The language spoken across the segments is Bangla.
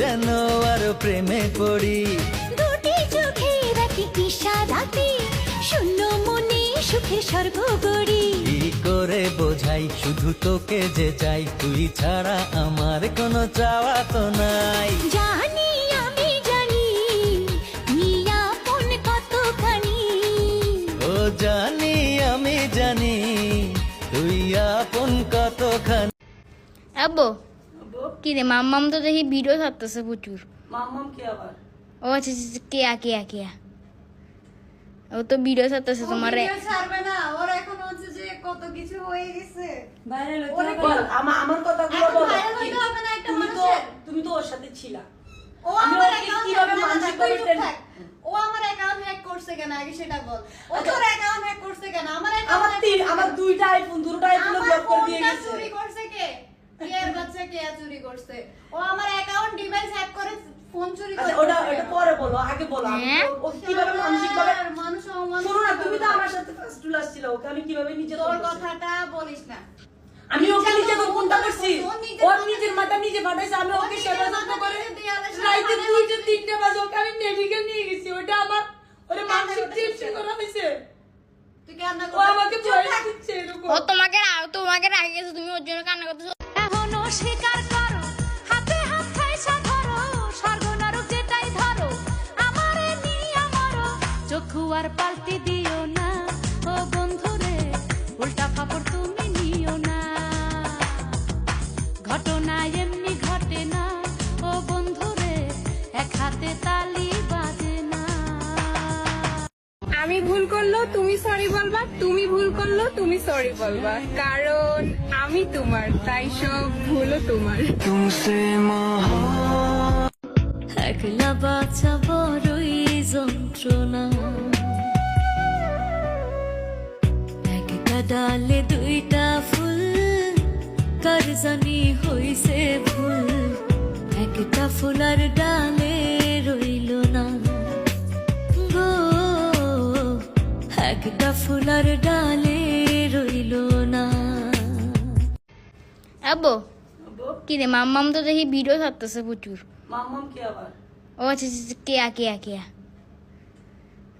যেন আর প্রেমে পড়ি। দুটি চোখে রাখি ইশারাতে শূন্য মনে সুখে স্বর্গ গড়ি। কি করে বোঝাই? শুধু তোকে যে চাই তুই ছাড়া আমার কোনো চাওয়া তো নাই। জানি আমি জানি মিয়া কোন কতখানি। ও জানি আমি জানি তুই আপন কতখানি। আব্বু কি রে? মাম্মাম তো দেখি ভিডিও ছাড়তেছে প্রচুর। মাম্মাম কি আবার? ও আচ্ছা আচ্ছা, আচ্ছা, কেয়া কেয়া কেয়া। ও তো ভিডিও ছাড়তেছে তোমার ভিডিও ছাড়বে না ওর এখন হচ্ছে যে কত কিছু হয়ে গেছে। ভাইরাল বল আমার আমার কথাগুলো বলো। হবে না একটা মানুষের? তুমি তো ওর সাথে ছিলা। আমার অ্যাকাউন্ট কীভাবে মানসিক ও আমার অ্যাকাউন্ট হ্যাক করছে কেন? আগে সেটা বল। ও আচ্ছা। তোর অ্যাকাউন্ট হ্যাক করছে কেন আমার আমার অ্যাকাউন্ট তিন আমার দুইটা আইফোন দুটো আইফোন আমার ব্লক করে দিয়ে ফোনটা গেছে চুরি করছে কে কে এর চুরি করছে। ও আমার অ্যাকাউন্ট ডিভাইস হ্যাক করে ফোন চুরি আচ্ছা করে ওটা ওটা পরে বলো আগে বলো। হ্যাঁ? ও কীভাবে মানসিক ভাবে মানুষ অমানুষ শোনো না তুমি তো আমার সাথে ফার্স্ট টুল আসছিল ওকে আমি কীভাবে নিজে তোর কথাটা বলিস না। আমি ওকে নিজে তো কোনটা করছি? ওর নিজের মাথা নিজে ফাটাইছে আমি ওকে সেবা যত্ন করে রাইতে দুইটা হচ্ছে। তিনটে বাজে ওকে আমি মেডিকেল নিয়ে গেছি ওটা আমার ওরে মানসিক টেনশন করা হয়েছে। তুই কান্না ও আমাকে ভয় দিচ্ছে এরকম। ও তোমাকে তোমাকে রাখে গেছে তুমি ওর জন্য কান্না করতেছো। স্বীকার করো। হাতে হাত খাইসা ধরো, স্বর্গ নরক ধরো। আমারে নিয়া আর পাল্টি দিও না। ও বন্ধুরে, উল্টা আমি ভুল করল তুমি সরি বলবা। তুমি ভুল করল তুমি সরি বলবা। কারণ আমি তোমার তাই সব ভুলও তোমার। একলা বাঁচা বড়ই যন্ত্রণা। একটা ডালে দুইটা ফুল কার জানি হইছে ভুল। একটা ফুলার ডালে একটা ফুলার ডালে রইল না। আব্বু কি রে মাম্মাম তো দেখি ভিডিও ছাড়তেছে প্রচুর। মাম্মাম কি আবার? ও আচ্ছা আচ্ছা, আচ্ছা, কেয়া কেয়া কেয়া।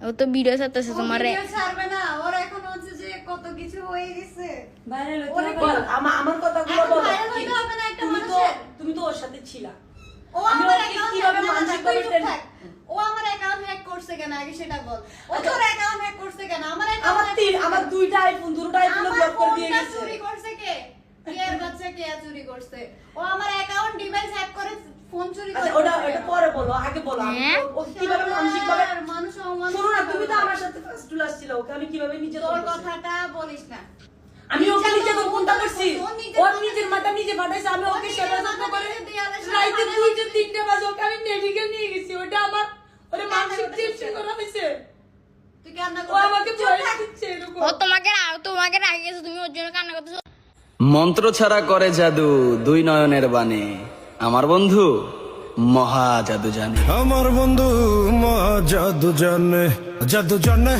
ও তো ভিডিও ছাড়তেছে তোমার ভিডিও ছাড়বে না ওর এখন হচ্ছে যে কত কিছু হয়ে গেছে। ভাইরাল আমার কথাগুলো বলো viral হইতে হবে না একটা তুমি তো মানুষের? তুমি তো ওর সাথে ছিলা ও আমি আমার ওকে অ্যাকাউন্ট কীভাবে কীভাবে মানসিক মানসিক ভাবে করে টেন- ও আমার অ্যাকাউন্ট হ্যাক করছে কেন আগে সেটা বল। ও আচ্ছা। তোর অ্যাকাউন্ট হ্যাক করছে কেন? আমার আমার তিন আমার দুইটা আইফোন দুটো আইফোন ব্লক করে দিয়ে গেছে। চুরি করছে কে? কে বাচ্চা কে চুরি করছে? ও আমার অ্যাকাউন্ট ডিভাইস হ্যাক করে ফোন চুরি করে ওটা ওটা পরে বলো আগে বলো হ্যাঁ? ও কীভাবে মানসিক ভাবে মানুষ অমানুষ শোনো না তুমি তো আমার সাথে ফার্স্ট টুল আসছিল ওকে আমি কীভাবে নিজে তোর কথাটা বলিস না। আমি ওকে নিজে নিজে তো কোনটা কোনটা করছি। ওর নিজের মাথা নিজে ফাটাইছে আমি ওকে সেবা যত্ন করে নিজে দেয়ালে সারা রাইতে দুইটা তিনটে বাজে ওকে আমি মেডিকেল নিয়ে গেছি ওটা আমার মন্ত্র ছাড়া করে জাদু দুই নয়নের বাণী। আমার বন্ধু মহা জাদু জানে আমার বন্ধু মহা জাদু জানে জাদু জানে